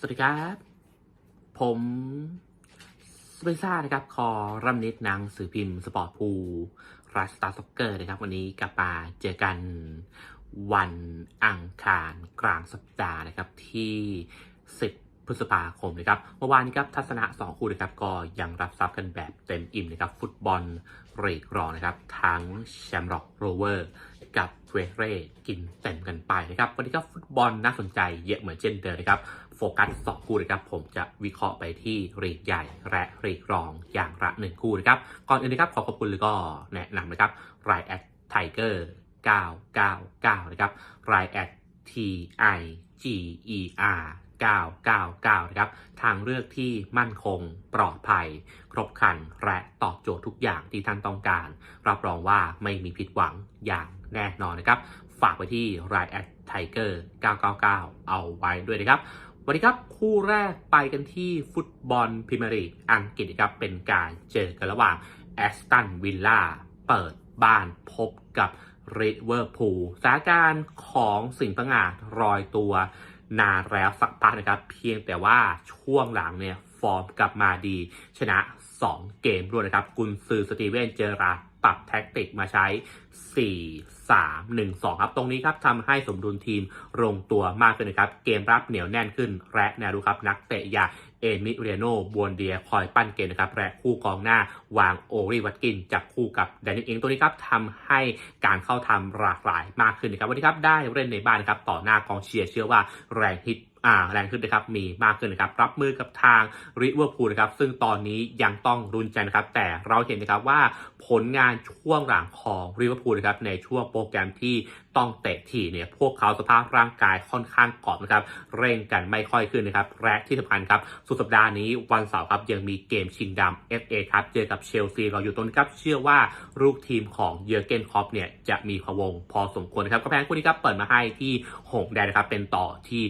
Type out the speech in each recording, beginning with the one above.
สวัสดีครับ ผมสเปซ่านะครับ คอรัมนิดหนังสือพิมพ์สปอร์ตพูรัสตาร์ซ็อกเกอร์นะครับ วันนี้กลับมาเจอกันวันอังคารกลางสัปดาห์นะครับที่ 10 พฤษภาคมนะครับ เมื่อวานนี้ครับทัศนะ 2 คู่นะครับ ก็ยังรับทรัพย์กันแบบเต็มอิ่มนะครับ ฟุตบอลเรกรองนะครับ ทั้งแชมป์ร็อกโรเวอร์ กับเวเร่กินเต็มกันไปนะครับวันนี้ก็ฟุตบอลน่าสนใจเยอะเหมือนเช่นเดิมนะครับโฟกัสสองคู่นะครับผมจะวิเคราะห์ไปที่รีกใหญ่และรีกรองอย่างละหนึ่งคู่นะครับก่อนอื่นนะครับขอขอบคุณแล้วก็แนะนำนะครับรายแอดไทเกอร์999 นะครับรายแอด T I G E R 999 นะครับ ทางเลือกที่มั่นคง ปลอดภัย ครบครัน และตอบโจทย์ทุกอย่างที่ท่านต้องการ รับรองว่าไม่มีผิดหวังอย่างแน่นอนนะครับ ฝากไปที่รายแอดไทเกอร์999 เอาไว้ด้วยนะครับวันนี้ครับคู่แรกไปกันที่ฟุตบอลพรีเมียร์ลีกอังกฤษนะครับเป็นการเจอกันระหว่างแอสตันวิลล่าเปิดบ้านพบกับริเวอร์พูลสถานการณ์ของสิ่งประงาดรอยตัว นานแล้วสักพักนะครับ เพียงแต่ว่าช่วงหลังเนี่ยฟอร์มกลับมาดี ชนะ 2 เกมรวดนะครับ กุนซือสตีเวนเจอราร์ดปรับแท็กติกมาใช้ 4 3 1 2 ครับ ตรงนี้ครับทำให้สมดุลทีมลงตัวมากขึ้นนะครับ เกมรับเหนียวแน่นขึ้น และแนวรุกครับนักเตะอย่าง เอมิเรียโนบวนเดียคอยปั้นเกมนะครับและคู่กองหน้าวางโอริวัตกินจับคู่กับแดนนิเองตัวนี้ครับทำให้การเข้าทำหลากหลายมากขึ้นนะครับวันนี้ครับได้เล่นในบ้านนะครับต่อหน้ากองเชียร์เชื่อว่าแรงฮิต แรงขึ้นนะครับมีมากขึ้นนะครับรับมือกับทางริเวอร์พูลนะครับซึ่งตอนนี้ยังต้องรุนใจนะครับ แต่เราเห็นนะครับว่าผลงานช่วงหลังของริเวอร์พูลนะครับในช่วงโปรแกรมที่ต้องเตะทีเนี่ยพวกเขาสภาพร่างกายค่อนข้างกรอบนะครับเร่งกันไม่ค่อยขึ้นนะครับและที่สำคัญครับสุดสัปดาห์นี้วันเสาร์ครับยังมีเกมชิงดำ FA ครับเจอกับเชลซีเราอยู่ตรงนี้ครับเชื่อว่าลูกทีมของเยอร์เกนคอปเนี่ยจะมีพวงพอสมควรนะครับก็แพงคู่นี้ครับเปิดมาให้ที่หงแดงนะครับเป็นต่อที่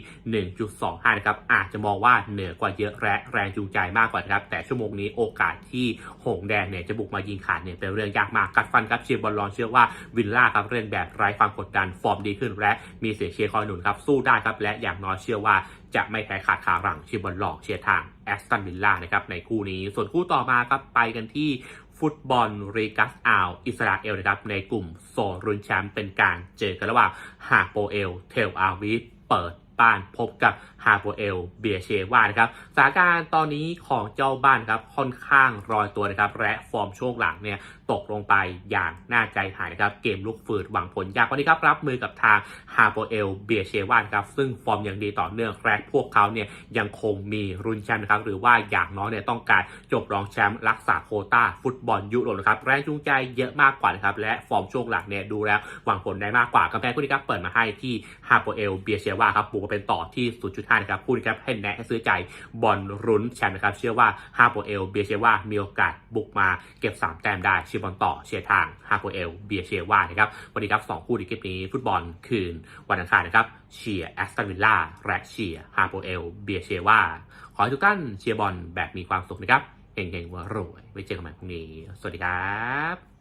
1.25 นะครับ อาจจะมองว่าเหนือกว่าเยอะและแรงจูงใจมากกว่านะครับ แต่ชั่วโมงนี้โอกาสที่หงแดงเนี่ยจะบุกมายิงขาดเนี่ยเป็นเรื่องยากมากกัดฟันครับเชียร์บอลลอนเชื่อว่าวิลล่าครับเล่นแบบไร้ความกดดันฟอร์มดีขึ้น และมีเสียงเชียร์คอยหนุนครับสู้ได้ครับและอย่างน้อยเชื่อว่าจะไม่แพ้ขาดขาหลังเชียร์บอลลองเชียร์ทางแอสตันวิลล่านะครับในคู่นี้ ส่วนคู่ต่อมาครับไปกันที่ฟุตบอลรีกัสอาวอิสราเอลนะครับในกลุ่มโซนรุนแชมป์เป็นการเจอกันระหว่างฮาโปเอล เทลอาวีฟเปิด บ้านพบกับฮาโปเอลเบียเชวานะครับสถานการณ์ตอนนี้ของเจ้าบ้านครับค่อนข้างรอยตัวนะครับและฟอร์มช่วงหลังเนี่ยตกลงไปอย่างน่าใจหายนะครับเกมลุกฝืดหวังผลยากวันนี้ครับรับมือกับทางฮาโปเอลเบียเชวาครับซึ่งฟอร์มอยังดีต่อเนื่องและพวกเขาเนี่ยยังคงมีรุนแชมป์นะครับหรือว่าอย่างน้อยเนี่ยต้องการจบรองแชมป์รักษาโคต้าฟุตบอลยุโรปนะครับแรงจูงใจเยอะมากกว่านะครับและฟอร์มช่วงหลังเนี่ยดูแล้วหวังผลได้มากกว่ากำแพงคู่นี้ครับเปิดมาให้ที่ฮาโปเอลเบียเชวาครับบวกเป็นต่อที่ 0.5 นะครับคู่นี้ครับให้แนะให้ซื้อใจบอลรุนแชมป์นะครับ เชื่อว่าฮาโปเอลเบียเชวามีโอกาสบุกมาเก็บ 3 แต้มได้เชียร์บอลต่อเชียร์ทางฮาโปเอลเบียเชวานะครับวันนี้ครับสองคู่ในคลิปนี้ฟุตบอลคืนวันอังคารนะครับเชียร์แอสตันวิลล่าและเชียร์ฮาโปเอลเบียเชวาขอให้ทุกท่านเชียร์บอลแบบมีความสุขนะครับเก่งๆว่ารวยไว้เจอกันใหม่พรุ่งนี้ สวัสดีครับ